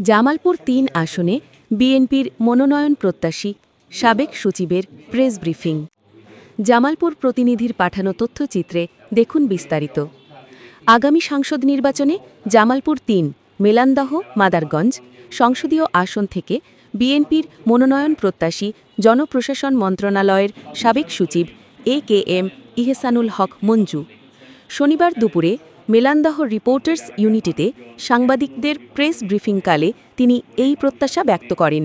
জামালপুর তিন আসনে বিএনপির মনোনয়ন প্রত্যাশী সাবেক সচিবের প্রেস ব্রিফিং। জামালপুর প্রতিনিধির পাঠানো তথ্যচিত্রে দেখুন বিস্তারিত। আগামী সংসদ নির্বাচনে জামালপুর তিন, মেলান্দহ, মাদারগঞ্জ সংসদীয় আসন থেকে বিএনপির মনোনয়ন প্রত্যাশী জনপ্রশাসন মন্ত্রণালয়ের সাবেক সচিব এ কে এম ইহেসানুল হক মঞ্জু। শনিবার দুপুরে মেলান্দাহ রিপোর্টার্স ইউনিটিতে সাংবাদিকদের প্রেস ব্রিফিংকালে তিনি এই প্রত্যাশা ব্যক্ত করেন।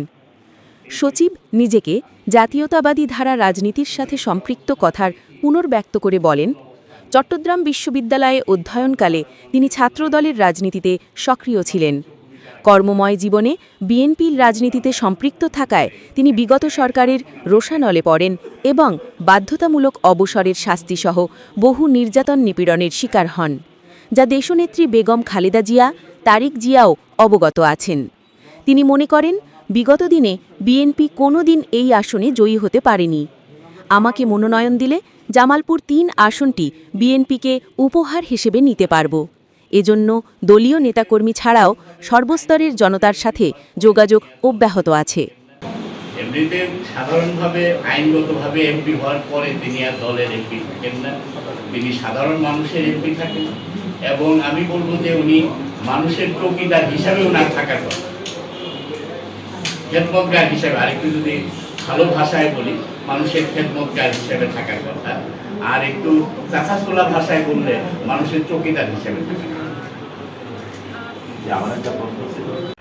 সচিব নিজেকে জাতীয়তাবাদী ধারা রাজনীতির সাথে সম্পৃক্ত কথার পুনর্ব্যক্ত করে বলেন, চট্টগ্রাম বিশ্ববিদ্যালয়ে অধ্যয়নকালে তিনি ছাত্রদলের রাজনীতিতে সক্রিয় ছিলেন। কর্মময় জীবনে বিএনপির রাজনীতিতে সম্পৃক্ত থাকায় তিনি বিগত সরকারের রোষানলে পড়েন এবং বাধ্যতামূলক অবসরের শাস্তিসহ বহু নির্যাতন নিপীড়নের শিকার হন। যা দেশনেত্রী বেগম খালেদা জিয়া, তারিক জিয়াও অবগত আছেন। তিনি মনে করেন, বিগত দিনে বিএনপি কোনো দিন এই আসনে জয়ী হতে পারেনি। আমাকে মনোনয়ন দিলে জামালপুর তিন আসনটি বিএনপিকে উপহার হিসেবে নিতে পারব। এজন্য দলীয় নেতাকর্মী ছাড়াও সর্বস্তরের জনতার সাথে যোগাযোগ অব্যাহত আছে। এমনিতে সাধারণভাবে, আইনগতভাবে এমপি হওয়ার পরে তিনি আর দলের এমপি থাকেন না। তিনি সাধারণ মানুষের এমপি থাকেন। এবং আমি বলব যে উনি মানুষের চৌকিদার হিসাবে ওনার থাকার কথা। খেদমতগার হিসাবে আরেকটু যদি ভালো ভাষায় বলি, মানুষের খেদমতগার হিসাবে থাকার কথা। আর একটু চাষাচোলা ভাষায় বললে মানুষের চৌকিদার হিসাবে থাকার আমার একটা প্রশ্ন ছিল।